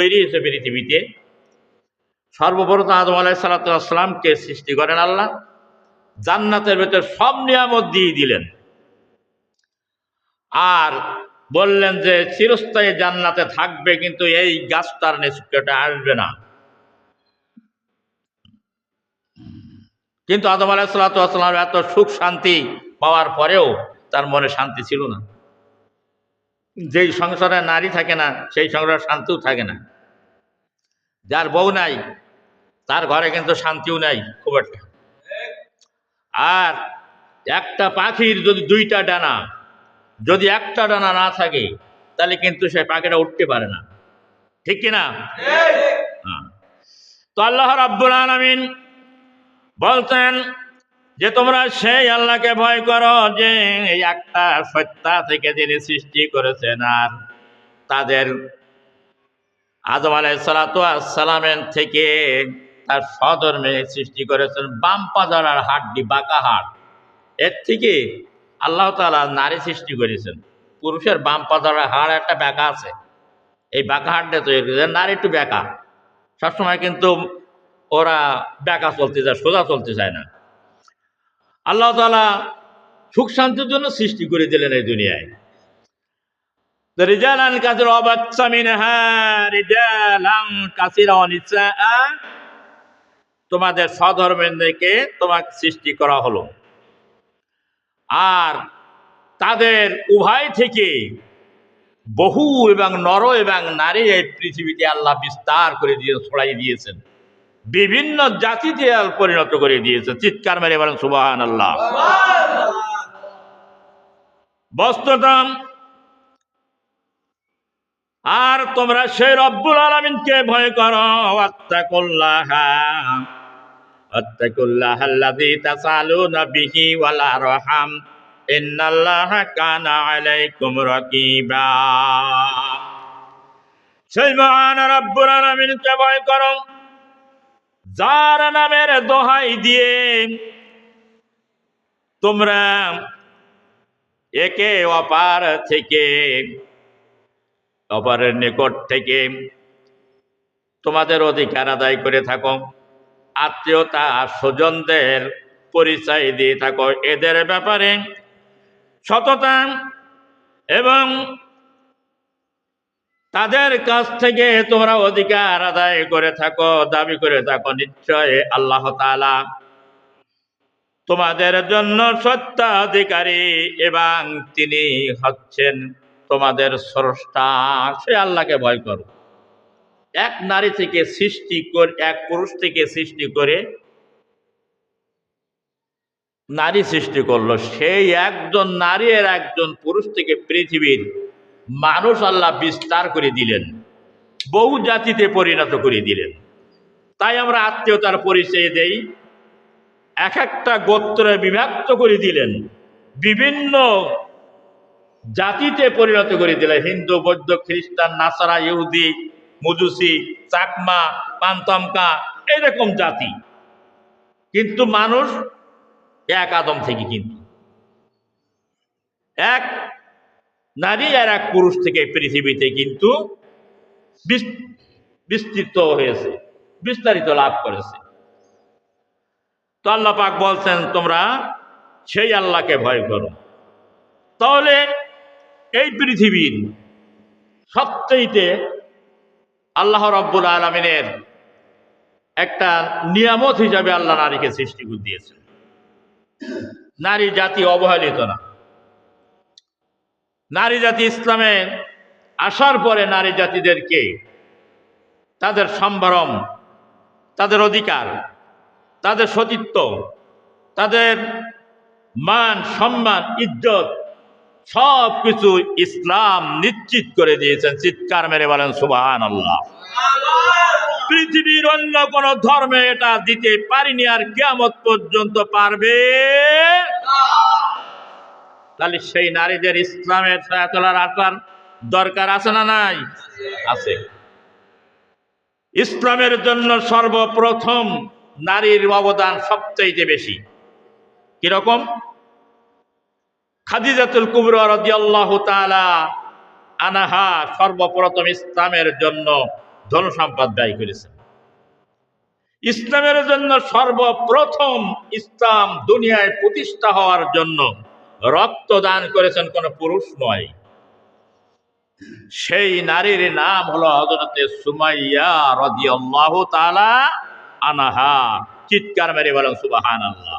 তৈরি হয়েছে পৃথিবীতে সর্বপ্রথম আদম আলাইসালাতামকে সৃষ্টি করেন আল্লাহ? জান্নাতের ভেতর সব নিয়ামত দিয়ে দিলেন। আর বললেন যে, চিরস্থায়ী জান্নাতে থাকবে, কিন্তু এই গাছটার নিষ্ক্রিয়টা আসবে না। কিন্তু আদম আলাইসালাতাম এত সুখ শান্তি পাওয়ার পরেও তার মনে শান্তি ছিল না। যেই সংসারে নারী থাকে না, সেই সংসারে শান্তিও থাকে না। যার বউ নাই, তার ঘরে কিন্তু শান্তিও নাই, খুব একটা। আর একটা পাখির যদি দুইটা ডানা, যদি একটা ডানা না থাকে, তাহলে কিন্তু সে পাখিটা উঠতে পারে না। ঠিক কিনা হ্যাঁ। তো আল্লাহ রাব্বুল আলামিন বলতেন যে, তোমরা সেই আল্লাহকে ভয় করো যে, এই একটা সত্তা থেকে যিনি সৃষ্টি করেছেন আর তাদের আদম আলাই সালামের থেকে তার সধর্মে সৃষ্টি করেছেন বাম পাজার আর হাড্ডি বাঁকা হাট এর থেকে আল্লাহ তালা নারী সৃষ্টি করেছেন। পুরুষের বাম পাজার হাড় একটা ব্যাকা আছে। এই বাঁকা হাটটা তৈরি করেছেন নারী একটু ব্যাকা সবসময় কিন্তু ওরা ব্যাকা চলতে চায় সোজা চলতে চায় না। আল্লাহ তালা সুখ শান্তির জন্য সৃষ্টি করে দিলেন এই দুনিয়ায়। রিজালান কাসির অবাচ্চা মিনহা রিজালান কাসির অনিচ্ছা তোমাদের স্বধর্মের দিকে তোমাকে সৃষ্টি করা হলো। আর তাদের উভয় থেকে বহু এবং নর এবং নারী এই পৃথিবীতে আল্লাহ বিস্তার করে দিয়ে ছড়াই দিয়েছেন। বিভিন্ন জাতিতে পরিণত করে দিয়েছেন। চিৎকার মেরে বলেন সুবাহান আল্লাহ বস্তুতাম আর তোমরা সেই রব্বুল আলমিনকে ভয় করো যার নামের দোহাই দিয়ে তোমরা একে অপার থেকে অপরের নিকট থেকে তোমাদের অধিকার আদায় করে থাকো। আত্মীয়তা, স্বজনদের পরিচয় দিয়ে থাকো। এদের ব্যাপারে সততা এবং তাদের কাছ থেকে তোমরা অধিকার আদায় করে থাকো, দাবি করে থাকো। নিশ্চয় আল্লাহ তাআলা তোমাদের জন্য সত্যাধিকারী এবং তিনি হচ্ছেন তোমাদের স্রষ্টা, সে আল্লাহকে ভয় করো। এক নারী থেকে সৃষ্টি করে, এক পুরুষ থেকে সৃষ্টি করে নারী সৃষ্টি করল। সেই একজন নারী এর একজন পুরুষ থেকে পৃথিবীর মানুষ আল্লাহ বিস্তার করে দিলেন, বহু জাতিতে পরিণত করে দিলেন। তাই আমরা আত্মীয়তার পরিচয় দেই, এক একটা গোত্রে বিভক্ত করে দিলেন। বিভিন্ন জাতিতে পরিণত করে দিলেন হিন্দু, বৌদ্ধ, খ্রিস্টান, নাসারা, ইহুদি, মুজুসি, চাকমা, পান্তমকা এরকম জাতি। কিন্তু মানুষ এক আদম থেকে কিন্তু। এক নারী আর এক পুরুষ থেকে পৃথিবীতে কিন্তু বিস্তৃত হয়েছে, বিস্তারিত লাভ করেছে। তো আল্লাহ পাক বলছেন, তোমরা সেই আল্লাহকে ভয় করো। তাহলে এই পৃথিবীর সবচেয়েতে আল্লাহ রব্বুল আলমিনের একটা নিয়ামত হিসাবে আল্লাহ নারীকে সৃষ্টি করে দিয়েছেন। নারী জাতি অবহেলিত না। নারী জাতি ইসলামে আসার পরে নারী জাতিদেরকে তাদের সম্ভরম, তাদের অধিকার, তাদের সতীত্ব, তাদের মান, সম্মান, ইজ্জত সব কিছু ইসলাম নিশ্চিত করে দিয়েছেন। চিৎকার মেরে বলেন সুবাহান আল্লাহ পৃথিবীর অন্য কোন ধর্মে এটা দিতে পারিনি আর কেমত পর্যন্ত পারবে। তাহলে সেই নারীদের ইসলামের ছায়াতলার আসার দরকার আছে না নাই? আছে। ইসলামের জন্য সর্বপ্রথম নারীর অবদান সবচাইতে বেশি। কীরকম? খাদিজাতুল কুবরা রাদিয়াল্লাহু তাআলা আনাহা সর্বপ্রথম ইসলামের জন্য ধন সম্পদ ব্যয় করেছেন। ইসলামের জন্য সর্বপ্রথম ইসলাম দুনিয়ায় প্রতিষ্ঠা হওয়ার জন্য রক্ত দান করেছেন কোন পুরুষ নয়। সেই নারীর নাম হলো হজরতে সুমাইয়া তাআলা আনাহা। চিৎকার মেরে বলেন সুবাহান আল্লাহ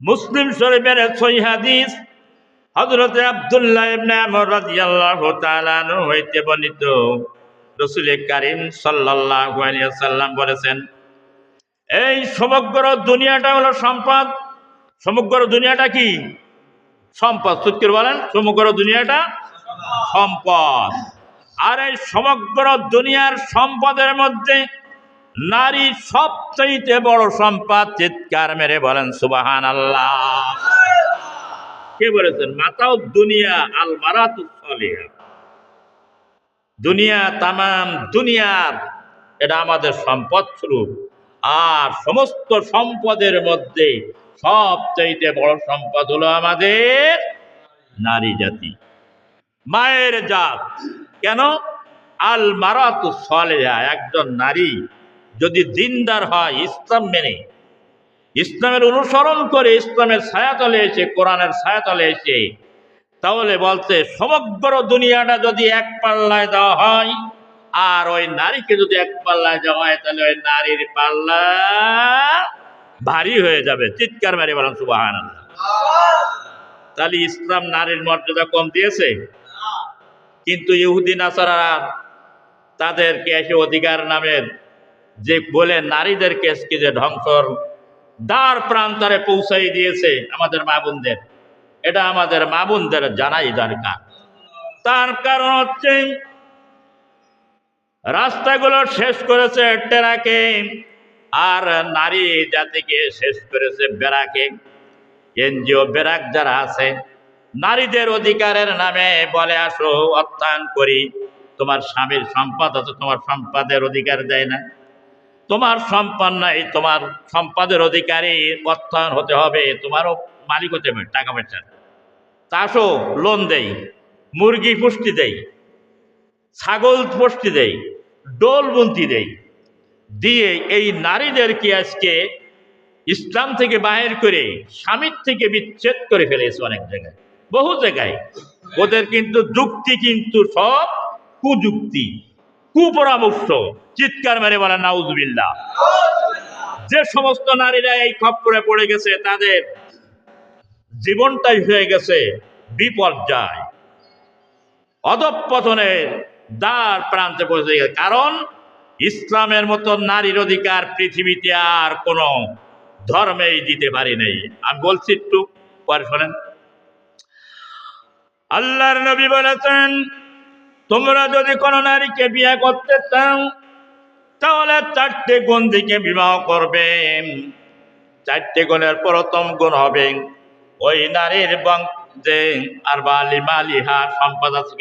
মুসলিম শরীফের সই হাদিস হযরত আব্দুল্লাহ হইতে বর্ণিত। রাসূল কারীম ওয়াসাল্লাম বলেছেন, এই সমগ্র দুনিয়াটা হলো সম্পদ। সমগ্র দুনিয়াটা কি? সম্পদ। সত্যির বলেন, সমগ্র দুনিয়াটা সম্পদ। আর এই সমগ্র দুনিয়ার সম্পদের মধ্যে নারী সবচেয়ে বড় সম্পদ চিৎকার মেরে বলেন সুবাহান আল্লাহ কে বলেছেন? মাতাও দুনিয়া আল মারাতু সলিহা। দুনিয়া তামাম দুনিয়ার, এটা আমাদের সম্পদ স্বরূপ আর সমস্ত সম্পদের মধ্যে সবচাইতে বড় সম্পদ হলো আমাদের নারী জাতি। মায়ের জাত। কেন? আল মারাতু সলেহা, একজন নারী যদি দিনদার হয় ইসলাম মেনে, ইসলামের অনুসরণ করে ইসলামের ছায়া ছায়াতলে এসে, কোরআনের ছায়াতলে এসে, তাহলে বলতে সমগ্র দুনিয়াটা যদি এক পাল্লায় দেওয়া হয়, আর ওই নারীকে যদি এক পাল্লায় দেওয়া হয়, তাহলে ওই নারীর পাল্লা ভারী হয়ে যাবে। চিৎকার মারি বলেন সুবাহান তাহলে ইসলাম নারীর মর্যাদা কম দিয়েছে? কিন্তু ইহুদিন আসারা তাদেরকে এসে অধিকার নামের যে বলে নারীদেরকে আজকে যে ধ্বংসর দ্বার প্রান্তরে পৌঁছাই দিয়েছে আমাদের মা বোনদের, এটা আমাদের মা বোনদের জানাই দরকার। তার কারণ হচ্ছে রাস্তাগুলো শেষ করেছে টেরাকে, আর নারী জাতিকে শেষ করেছে বেড়াকে এনজিও বেরাক যারা আছে নারীদের অধিকারের নামে বলে, আসো অর্থায়ন করি। তোমার স্বামীর সম্পদ আছে, তোমার সম্পদের অধিকার দেয় না। তোমার সম্পদ নাই, তোমার সম্পদের অধিকারী অর্থায়ন হতে হবে, তোমারও মালিক হতে হবে, টাকা পয়সা। তা আসো, লোন দেই, মুরগি পুষ্টি দেই, ছাগল পুষ্টি দেই ডোল বুন্তি দেই। দিয়ে এই নারীদেরকে আজকে ইসলাম থেকে বাহির করে, স্বামীর থেকে বিচ্ছেদ করে ফেলেছে অনেক জায়গায়। বহু জায়গায়। ওদের কিন্তু যুক্তি কিন্তু সব কুযুক্তি কুপরামর্শ চিৎকার মেরে বলে নাউজবিল্লা যে সমস্ত নারীরা এই খপ্পরে পড়ে গেছে, তাদের জীবনটাই হয়ে গেছে বিপর্যয়। অধঃপতনের দ্বার প্রান্তে পৌঁছে গেছে। কারণ ইসলামের মতো নারীর অধিকার পৃথিবীতে আর কোনো ধর্মেই দিতে পারি নাই। আমি বলছি একটু পরে শোনেন। আল্লাহর নবী বলেছেন, তোমরা যদি কোনো নারীকে বিয়ে করতে চাও, তাহলে চারটে গুণ দিকে বিবাহ করবে। চারটে গুণের প্রথম গুণ হবে, ওই নারীর বং যে আর বালি মালিহা সম্পদ আছে